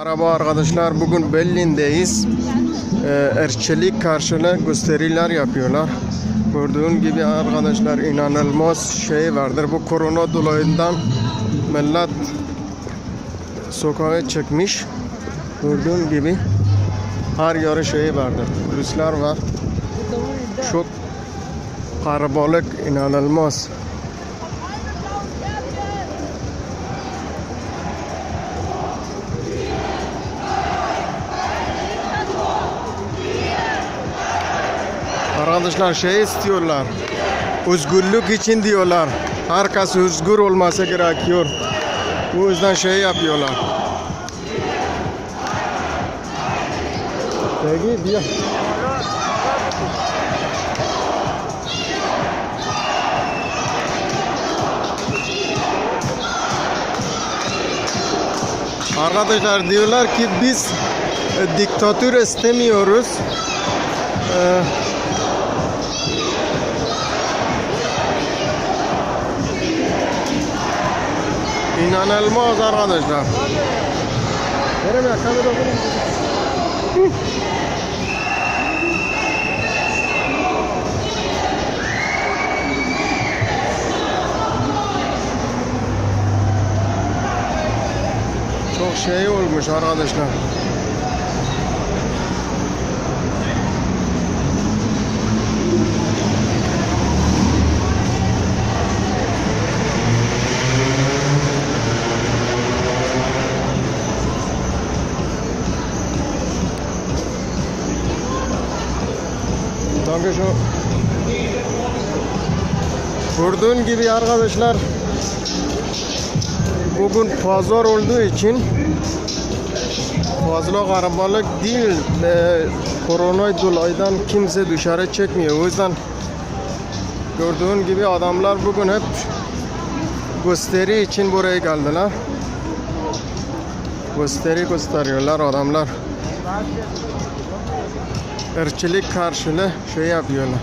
Merhaba arkadaşlar bugün Berlin'deyiz. Ee, erçelik karşılığı gösteriler yapıyorlar. Gördüğün gibi arkadaşlar inanılmaz şey vardır. Bu korona dolayından millet sokağa çıkmış. Gördüğün gibi her yarı şey vardır. Turistler var. Çok karabalık inanılmaz. Arkadaşlar şey istiyorlar. Özgürlük için diyorlar. Herkes özgür olması gerekiyor. Bu yüzden şey yapıyorlar. Peki diyor. Arkadaşlar diyorlar ki biz diktatör istemiyoruz. E, İnanılmaz arkadaşlar. Nereye ya kamera bakın. Çok şey olmuş arkadaşlar. Danke schön. Gördüğün gibi arkadaşlar bugün pazar olduğu için fazla karabalık değil ve korona dolayından kimse dışarı çekmiyor. O yüzden gördüğün gibi adamlar bugün hep gösteri için buraya geldiler. Gösteri gösteriyorlar adamlar. Irkçılık karşılığı şey yapıyorlar.